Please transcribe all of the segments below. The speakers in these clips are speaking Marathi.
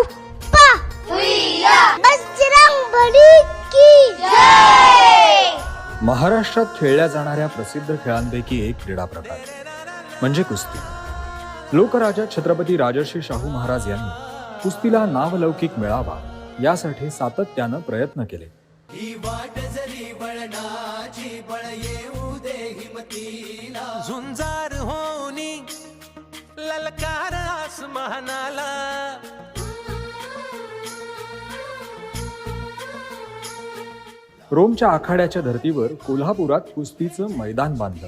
उप्पा बजरंग बली की महाराष्ट्रात खेळल्या जाणाऱ्या प्रसिद्ध खेळांपैकी एक क्रीडा प्रकार म्हणजे कुस्ती. लोकराजा छत्रपती राजर्षी शाहू महाराज यांनी कुस्तीला नावलौकिक मिळावा यासाठी सातत्यानं प्रयत्न केले. झुंजार होनी ललकार आसमानाला. रोमच्या आखाड्याच्या धर्तीवर कोल्हापुरात कुस्तीचं मैदान बांधलं.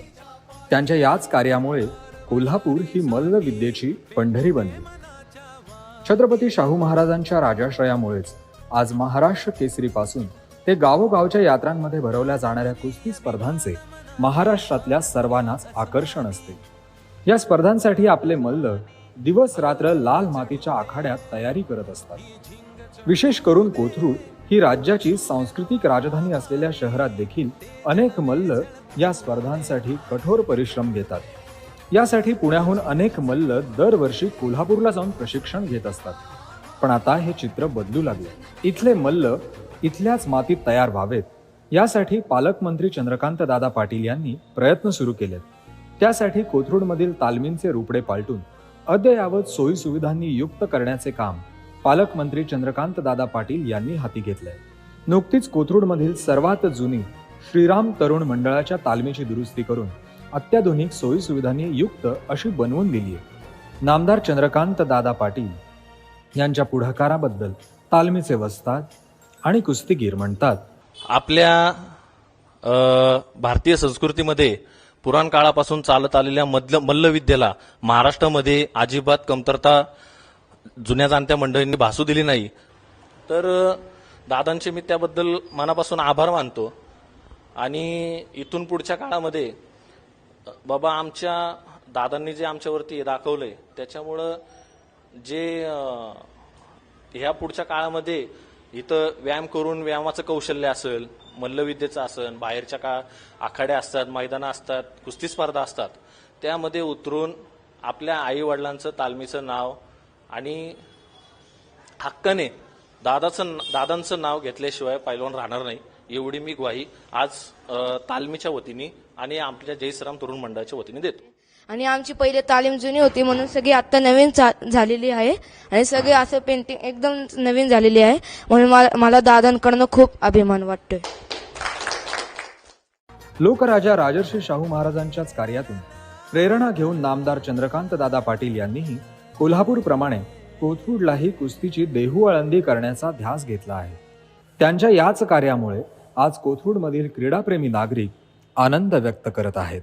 त्यांच्या याच कार्यामुळे कोल्हापूर ही मल्ल विद्येची पंढरी बनली. छत्रपती शाहू महाराजांच्या राजाश्रयामुळेच आज महाराष्ट्र केसरीपासून ते गावोगावच्या यात्रांमध्ये भरवल्या जाणाऱ्या कुस्ती स्पर्धांचे महाराष्ट्रातल्या सर्वांनाच आकर्षण असते. या स्पर्धांसाठी आपले मल्ल दिवस रात्र लाल मातीच्या आखाड्यात तयारी करत असतात. विशेष करून कोथरूड ही राज्याची सांस्कृतिक राजधानी असलेल्या शहरात देखील अनेक मल्ल या स्पर्धांसाठी कठोर परिश्रम घेतात. यासाठी पुण्याहून अनेक मल्ल दरवर्षी कोल्हापूरला जाऊन प्रशिक्षण घेत असतात. पण आता हे चित्र बदलू लागले. इथले मल्ल इथल्याच मातीत तयार व्हावेत. यासाठी पालकमंत्री चंद्रकांत दादा पाटील यांनी प्रयत्न सुरू केलेत. त्यासाठी कोथरूडमधील तालमींचे रुपडे पालटून अद्ययावत सोयीसुविधांनी युक्त करण्याचे काम पालकमंत्री चंद्रकांत दादा पाटील यांनी हाती घेतलंय. नुकतीच कोथरूडमधील सर्वात जुनी श्रीराम तरुण मंडळाच्या तालमीची दुरुस्ती करून अत्याधुनिक सोयी सुविधांनी युक्त अशी बनवून दिली आहे नामदार चंद्रकांत दादा पाटील यांच्या पुढाकाराबद्दल तालमीचे वसतात आणि कुस्तीगीर म्हणतात. आपल्या भारतीय संस्कृतीमध्ये पुराण काळापासून चालत आलेल्या मल्ल मल्लविद्येला महाराष्ट्रामध्ये अजिबात कमतरता जुन्या जाणत्या मंडळींनी भासू दिली नाही. तर दादांचे मी त्याबद्दल मनापासून आभार मानतो. आणि इथून पुढच्या काळामध्ये बाबा आमच्या दादांनी जे आमच्यावरती दाखवलं दाखवलंय त्याच्यामुळं जे ह्या पुढच्या काळामध्ये इथं व्यायाम करून व्यायामाचं कौशल्य असेल मल्लविद्येचं असेल बाहेरच्या काळ आखाड्या असतात मैदानं असतात कुस्ती स्पर्धा असतात त्यामध्ये उतरून आपल्या आई वडिलांचं तालमीचं नाव आणि हक्काने दादाचं दादांचं नाव घेतल्याशिवाय पैलवान राहणार नाही एवढी मी ग्वाही आज तालमीच्या वतीने आणि आपल्या जयश्राम तरुण मंडळाच्या वतीने देतो. आणि आमची पहिले तालीम जुनी होती म्हणून सगळी आता नवीन चा- झालेली आहे. आणि सगळे असं पेंटिंग एकदम नवीन झालेली आहे. म्हणून मला- मला दादांकडनं खूप अभिमान वाटतोय. लोकराजा राजर्षी शाहू महाराजांच्याच कार्यातून प्रेरणा घेऊन नामदार चंद्रकांत दादा पाटील यांनीही कोल्हापूरप्रमाणे कोथरूडलाही कुस्तीची देहू करण्याचा ध्यास घेतला आहे. त्यांच्या याच कार्यामुळे आज कोथरूडमधील क्रीडाप्रेमी नागरिक आनंद व्यक्त करत आहेत.